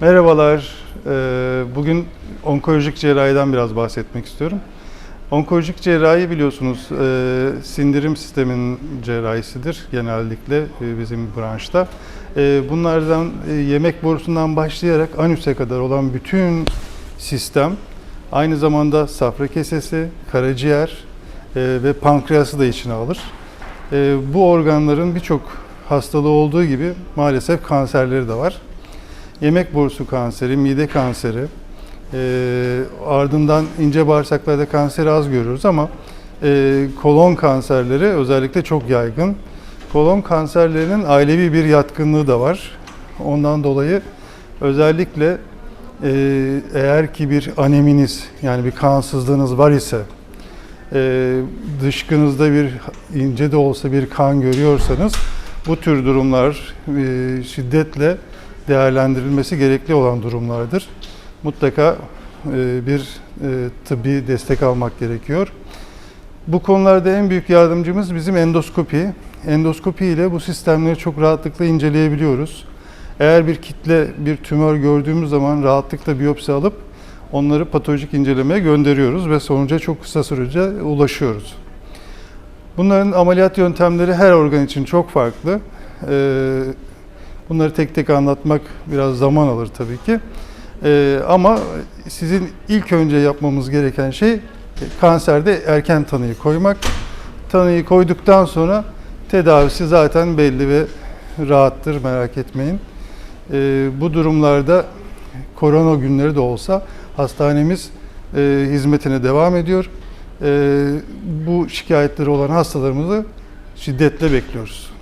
Merhabalar. Ee, Bugün onkolojik cerrahiden biraz bahsetmek istiyorum. Onkolojik cerrahi biliyorsunuz e, sindirim sisteminin cerrahisidir genellikle e, bizim branşta. E, Bunlardan yemek borusundan başlayarak anüse kadar olan bütün sistem aynı zamanda safra kesesi, karaciğer ve pankreası da içine alır. Bu organların birçok hastalığı olduğu gibi maalesef kanserleri de var yemek borusu kanseri, mide kanseri, e, ardından ince bağırsaklarda kanseri az görüyoruz ama e, kolon kanserleri özellikle çok yaygın. Kolon kanserlerinin ailevi bir yatkınlığı da var. Ondan dolayı özellikle e, eğer ki bir aneminiz yani bir kansızlığınız var ise e, dışkınızda bir ince de olsa bir kan görüyorsanız bu tür durumlar e, şiddetle değerlendirilmesi gerekli olan durumlardır. Mutlaka e, bir e, tıbbi destek almak gerekiyor. Bu konularda en büyük yardımcımız bizim endoskopi. Endoskopi ile bu sistemleri çok rahatlıkla inceleyebiliyoruz. Eğer bir kitle, bir tümör gördüğümüz zaman rahatlıkla biyopsi alıp onları patolojik incelemeye gönderiyoruz ve sonuca çok kısa sürece ulaşıyoruz. Bunların ameliyat yöntemleri her organ için çok farklı. Bunları tek tek anlatmak biraz zaman alır tabii ki. Ee, ama sizin ilk önce yapmamız gereken şey e, kanserde erken tanıyı koymak. Tanıyı koyduktan sonra tedavisi zaten belli ve rahattır merak etmeyin. Ee, bu durumlarda korona günleri de olsa hastanemiz e, hizmetine devam ediyor. Ee, bu şikayetleri olan hastalarımızı şiddetle bekliyoruz.